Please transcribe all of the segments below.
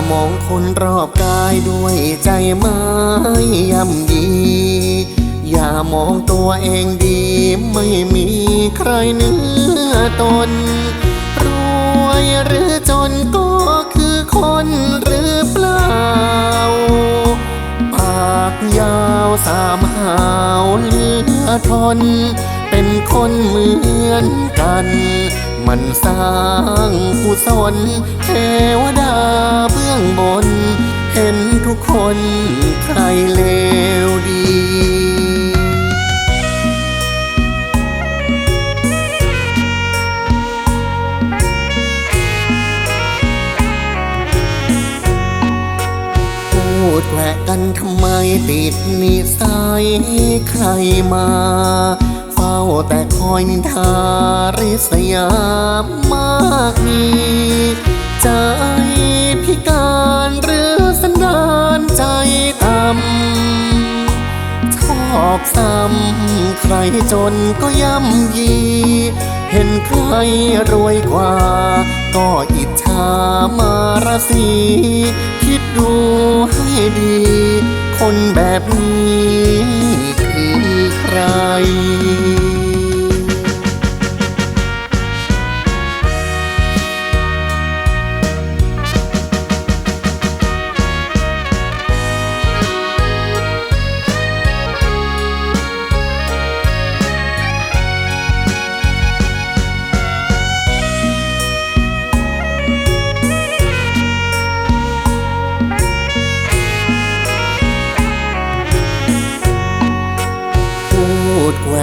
ามองคนรอบกายด้วยใจไม้ย่ำยี อย่ามองตัวเองดีไม่มีใครเหนื้อตน รวยหรือจนก็คือคนหรือเปล่า ปากยาวสามหาวเลือทน เป็นคนเหมือนกัน มันสร้างกุศลเทว บื้องบน เห็นทุกคนใครเลวดีพูดแหวกกันทำไมติดนิสัยใครมา เฝ้าแต่คอยนินทาริษยามากมีจพิ อบซ้ำใครจนก็ย่ำยี เห็นใครรวยกว่า ก็อิจฉามารสีคิดดูให้ดี คนแบบนี้คือใคร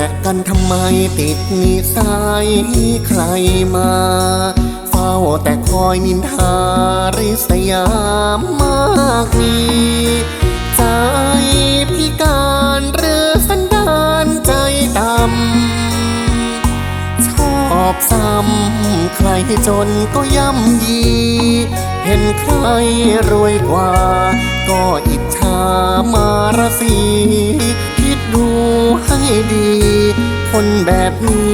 กกันทำไมติดนิสัยใครมา เฝ้าแต่คอยนินทาริษยามมากมีใจพิการหรือสันดานใจต่ำชอบซ้ำใครจนก็ย่ำยี เห็นใครรวยกว่า ก็อิจฉามารสีคิดดู ดี คนแบบนี้